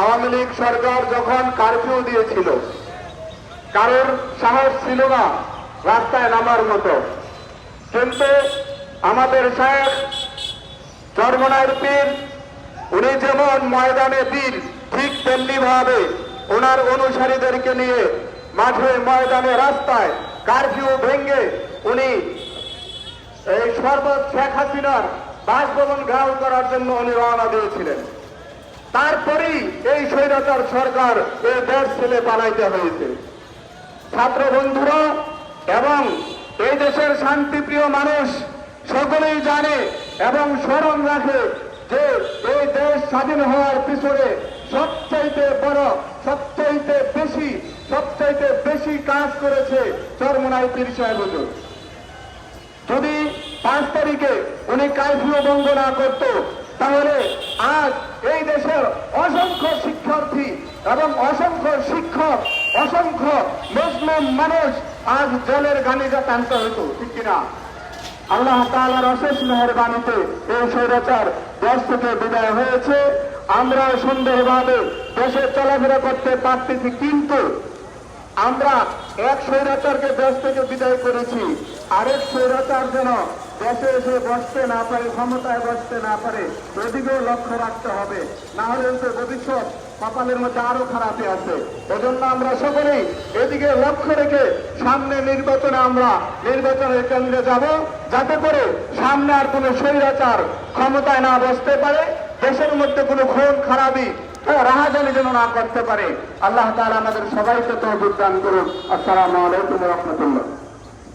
আওয়ামী লীগ সরকার যখন কারফিউ দিয়েছিল, কারোর সাহস ছিল না রাস্তায় নামার মতো। কিন্তু আমাদের শেখ চরমনার পীর, উনি যেমন ময়দানে বীর ঠিক তেমনি ভাবে ওনার অনুসারীদেরকে নিয়ে মাঠে ময়দানে রাস্তায় কারফিউ ভেঙ্গে উনি এই সর্বত শেখ হাসিনার বাসভবন ঘাও করার জন্য উনি রওনা দিয়েছিলেন। তারপরেই এই স্বৈরাচার সরকার দেশ ছেলে পালাইতে হয়েছে। ছাত্র বন্ধুরা, এবং এই দেশের শান্তিপ্রিয় মানুষ সকলেই জানে এবং স্মরণ রাখে যে এই দেশ স্বাধীন হওয়ার পিছনে সবচাইতে বড়, সবচাইতে বেশি সবচাইতে বেশি কাজ করেছে চরমনাই পীর সাহেব যদি পাঁচ তারিখে উনি কারফিউ ভঙ্গ না করত তাহলে আজ এই দেশের অসংখ্য শিক্ষার্থী এবং অসংখ্য শিক্ষক, অসংখ্য মুসলিম মানুষ আজ জলের গানিজা টানতে হতো ঠিক কিনা? আল্লাহ তাআলার অশেষ মেহরবানিতে এই স্বৈরাচার দেশ থেকে বিদায় হয়েছে। আমরা সুন্দরভাবে দেশে চলাফেরা করতে পারতেছি, কিন্তু আমরা এক স্বৈরাচারকে দেশ থেকে বিদায় করেছি। আরেক স্বৈরাচার যেন দেশে এসে বসতে না পারে, ক্ষমতায় বসতে না পারে, এদিকেও লক্ষ্য রাখতে হবে। না হলে তো ভবিষ্যৎ কপালের মধ্যে আরও খারাপই আছে। এজন্য আমরা সকলেই এদিকে লক্ষ্য রেখে সামনে নির্বাচনে আমরা নির্বাচনের কেন্দ্রে যাব, যাতে করে সামনে আর কোনো স্বৈরাচার ক্ষমতায় না বসতে পারে, দেশের মধ্যে কোনো খুন, খারাপি রাহাজানি যেন না করতে পারে। আল্লাহ তাআলা আমাদের সবাইকে তো দান করুন। আসসালামু আলাইকুম রহমতুল্লাহ।